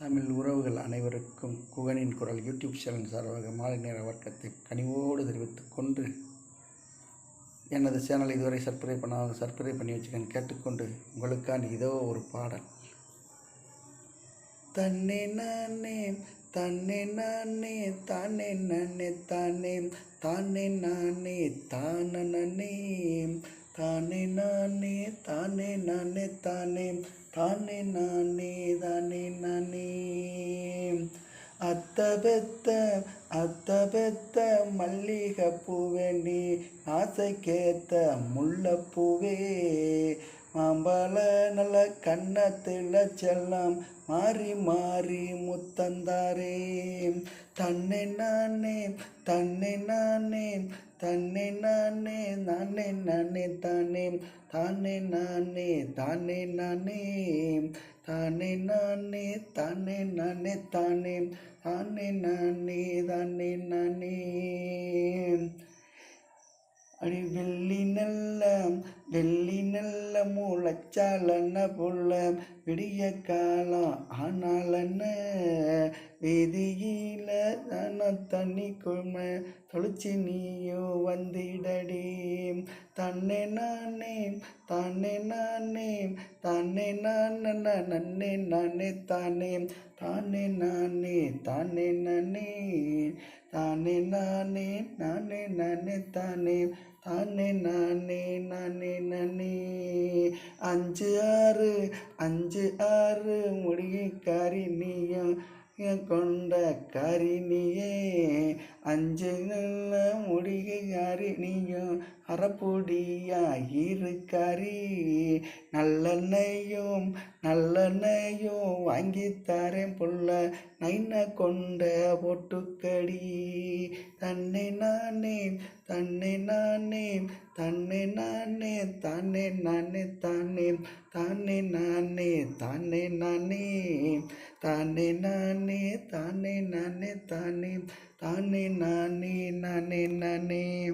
தமிழ் உறவுகள் அனைவருக்கும் குகனின் குரல் யூடியூப் சேனல் சார்பாக மாலை நேர வர்க்கத்தை கனிவோடு தெரிவித்துக் கொண்டு எனது சேனலை இதுவரை சப்ஸ்கிரைப் பண்ணாத சப்ஸ்கிரைப் பண்ணி வச்சுக்கேன் கேட்டுக்கொண்டு உங்களுக்கான இதோ ஒரு பாடல். தன்னே நானே தன்னே நானே தானே நானே தானே தானே நானே தானே தானே நானே தானே நானே தானே தானே நானே தானே நானே. அத்த பெத்த அத்த பெத்த மல்லிகை பூவே நீ ஆசைக்கேத்த முல்லைப்பூவே. மாம்பழ நல்ல கண்ணத்தில் செல்லம் மாறி மாறி முத்தந்தாரே. தன்னை நானே தன்னை நானே தன்னை நானே நானே நானே தானே தானே நானே தானே நானே தானே நானே தானே நானே தானே தானே நானே தானே நானே. அடி வெள்ளி நல்ல வெள்ளி நல்ல மூளைச்சாலன்ன புள்ள விடிய காலம் ஆனாலன்னு வீதியில தான தண்ணி குழமை. தொளிச்சு நீயோ வந்திடடி. தன்னை நானே தன்னை நானே தன்னை நான் நன்னே நானே தானே தானே நானே தானே நானே தானே நானே நானே நானே தானே தானே நானே நானே நானே. அஞ்சு ஆறு அஞ்சு ஆறு முடியக்காரி நீயும் என் கொண்ட கரிணியே அஞ்சு நல்ல முடிகை நீயும் அறப்பொடியாக இருக்காரி நல்லெண்ணையும் நல்லெண்ணையும் வாங்கி தரேன் புள்ள நைன கொண்ட பொட்டுக்கடி. தன்னை நானே தன்னை நானே தன்னை நானே தானே நானே தானே தானே நானே தானே நானே தானே நானே தானே நானே தானே தானே நானே நானே நானே.